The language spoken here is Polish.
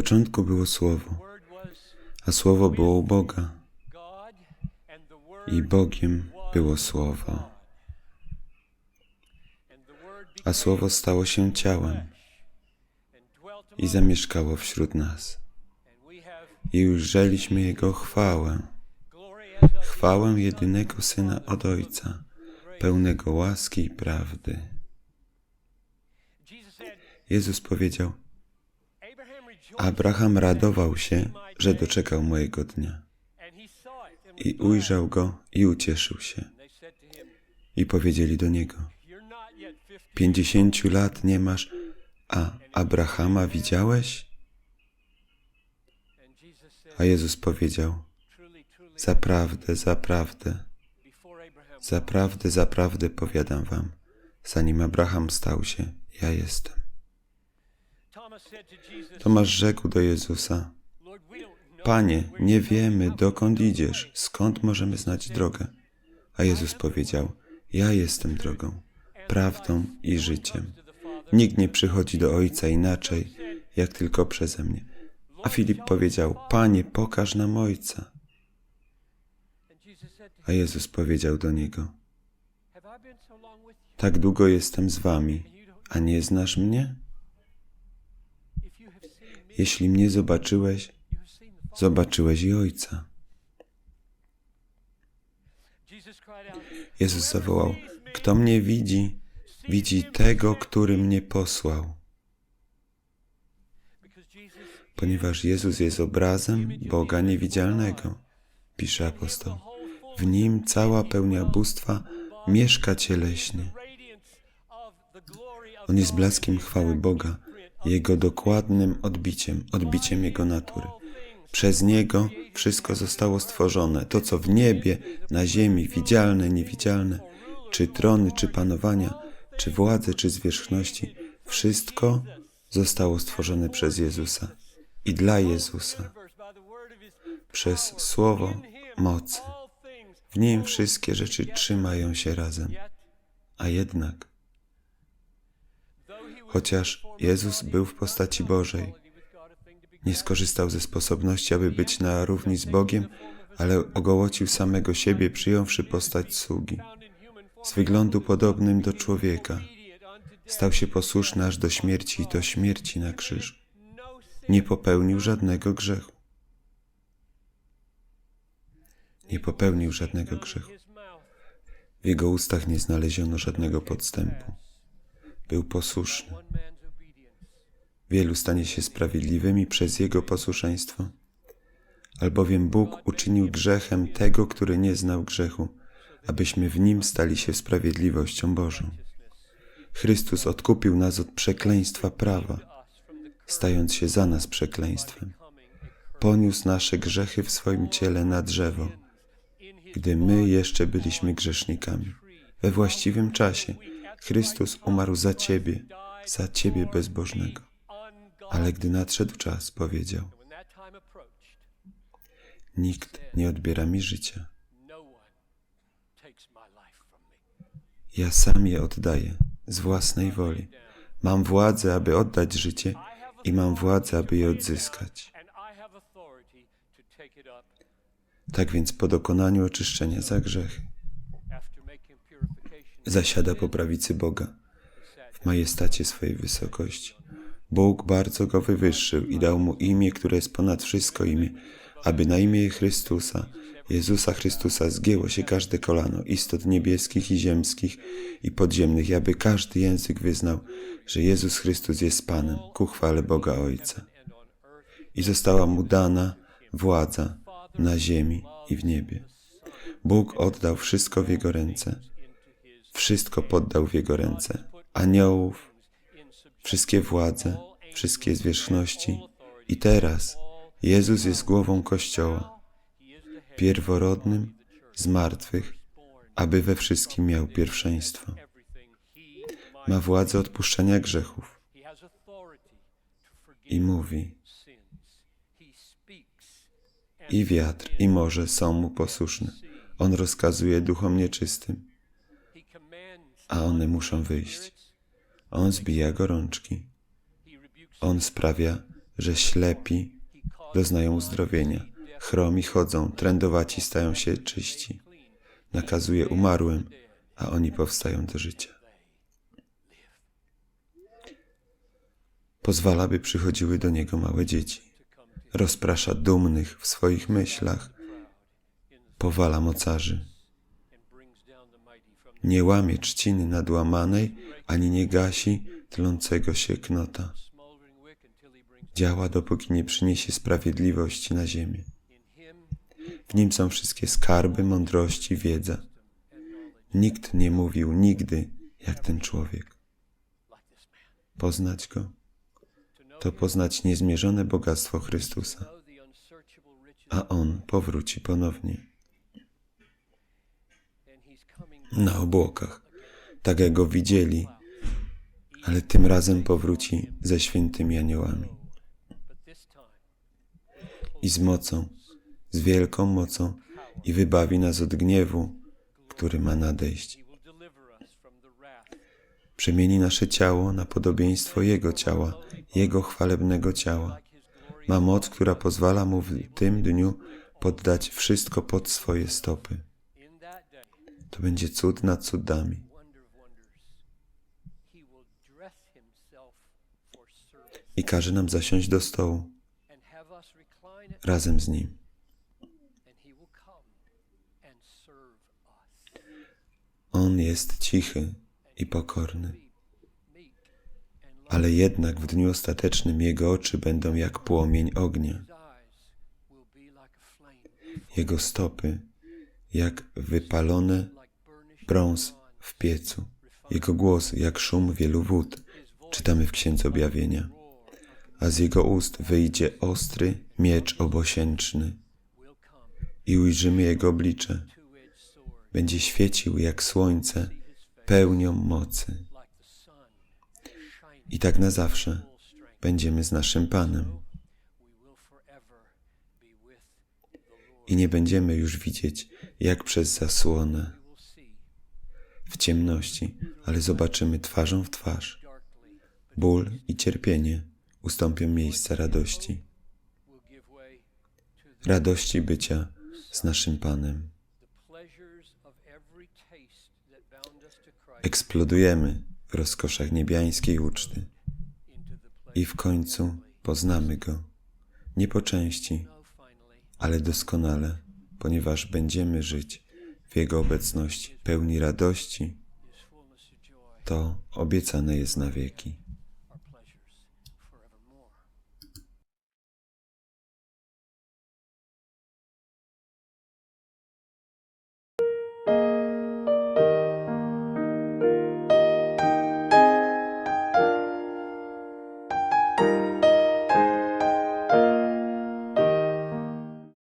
Początku było Słowo, a Słowo było u Boga i Bogiem było Słowo. A Słowo stało się ciałem i zamieszkało wśród nas. I ujrzeliśmy Jego chwałę, chwałę jedynego Syna od Ojca, pełnego łaski i prawdy. Jezus powiedział, Abraham radował się, że doczekał mojego dnia. I ujrzał go i ucieszył się. I powiedzieli do niego, pięćdziesięciu lat nie masz, a Abrahama widziałeś? A Jezus powiedział, zaprawdę, zaprawdę, zaprawdę, zaprawdę powiadam wam, zanim Abraham stał się, ja jestem. Tomasz rzekł do Jezusa, Panie, nie wiemy, dokąd idziesz, skąd możemy znać drogę. A Jezus powiedział, Ja jestem drogą, prawdą i życiem. Nikt nie przychodzi do Ojca inaczej, jak tylko przeze mnie. A Filip powiedział, Panie, pokaż nam Ojca. A Jezus powiedział do niego, Tak długo jestem z wami, a nie znasz mnie? Jeśli mnie zobaczyłeś, zobaczyłeś i Ojca. Jezus zawołał, kto mnie widzi, widzi tego, który mnie posłał. Ponieważ Jezus jest obrazem Boga niewidzialnego, pisze apostoł. W nim cała pełnia bóstwa mieszka cieleśnie. On jest blaskiem chwały Boga, Jego dokładnym odbiciem, odbiciem Jego natury. Przez Niego wszystko zostało stworzone, to co w niebie, na ziemi, widzialne, niewidzialne, czy trony, czy panowania, czy władze, czy zwierzchności, wszystko zostało stworzone przez Jezusa i dla Jezusa, przez Słowo mocy. W Nim wszystkie rzeczy trzymają się razem. A jednak, chociaż Jezus był w postaci Bożej, nie skorzystał ze sposobności, aby być na równi z Bogiem, ale ogołocił samego siebie, przyjąwszy postać sługi. Z wyglądu podobnym do człowieka, stał się posłuszny aż do śmierci i do śmierci na krzyżu. Nie popełnił żadnego grzechu. Nie popełnił żadnego grzechu. W jego ustach nie znaleziono żadnego podstępu. Był posłuszny. Wielu stanie się sprawiedliwymi przez jego posłuszeństwo, albowiem Bóg uczynił grzechem tego, który nie znał grzechu, abyśmy w nim stali się sprawiedliwością Bożą. Chrystus odkupił nas od przekleństwa prawa, stając się za nas przekleństwem. Poniósł nasze grzechy w swoim ciele na drzewo, gdy my jeszcze byliśmy grzesznikami. We właściwym czasie Chrystus umarł za Ciebie, za Ciebie bezbożnego. Ale gdy nadszedł czas, powiedział: Nikt nie odbiera mi życia. Ja sam je oddaję z własnej woli. Mam władzę, aby oddać życie i mam władzę, aby je odzyskać. Tak więc po dokonaniu oczyszczenia za grzechy zasiada po prawicy Boga w majestacie swojej wysokości. Bóg bardzo go wywyższył i dał mu imię, które jest ponad wszystko imię, aby na imię Chrystusa, Jezusa Chrystusa zgięło się każde kolano istot niebieskich i ziemskich i podziemnych, aby każdy język wyznał, że Jezus Chrystus jest Panem, ku chwale Boga Ojca. I została mu dana władza na ziemi i w niebie. Bóg oddał wszystko w Jego ręce. Wszystko poddał w Jego ręce. Aniołów, wszystkie władze, wszystkie zwierzchności. I teraz Jezus jest głową Kościoła, pierworodnym z martwych, aby we wszystkim miał pierwszeństwo. Ma władzę odpuszczania grzechów i mówi, i wiatr, i morze są mu posłuszne. On rozkazuje duchom nieczystym, a one muszą wyjść. On zbija gorączki. On sprawia, że ślepi doznają uzdrowienia, chromi chodzą, trędowaci stają się czyści. Nakazuje umarłym, a oni powstają do życia. Pozwala, by przychodziły do Niego małe dzieci. Rozprasza dumnych w swoich myślach, powala mocarzy. Nie łamie trzciny nadłamanej, ani nie gasi tlącego się knota. Działa, dopóki nie przyniesie sprawiedliwości na ziemię. W nim są wszystkie skarby, mądrości, wiedza. Nikt nie mówił nigdy jak ten człowiek. Poznać go to poznać niezmierzone bogactwo Chrystusa, a On powróci ponownie na obłokach, tak jak go widzieli, ale tym razem powróci ze świętymi aniołami i z mocą, z wielką mocą i wybawi nas od gniewu, który ma nadejść. Przemieni nasze ciało na podobieństwo Jego ciała, Jego chwalebnego ciała. Ma moc, która pozwala Mu w tym dniu poddać wszystko pod swoje stopy. To będzie cud nad cudami. I każe nam zasiąść do stołu razem z Nim. On jest cichy i pokorny, ale jednak w dniu ostatecznym Jego oczy będą jak płomień ognia, Jego stopy jak wypalone brąz w piecu, Jego głos jak szum wielu wód, czytamy w Księdze Objawienia, a z Jego ust wyjdzie ostry miecz obosięczny i ujrzymy Jego oblicze. Będzie świecił jak słońce, pełnią mocy. I tak na zawsze będziemy z naszym Panem. I nie będziemy już widzieć, jak przez zasłonę w ciemności, ale zobaczymy twarzą w twarz. Ból i cierpienie ustąpią miejsca radości. Radości bycia z naszym Panem. Eksplodujemy w rozkoszach niebiańskiej uczty i w końcu poznamy Go. Nie po części, ale doskonale, ponieważ będziemy żyć w Jego obecności, pełni radości, to obiecane jest na wieki.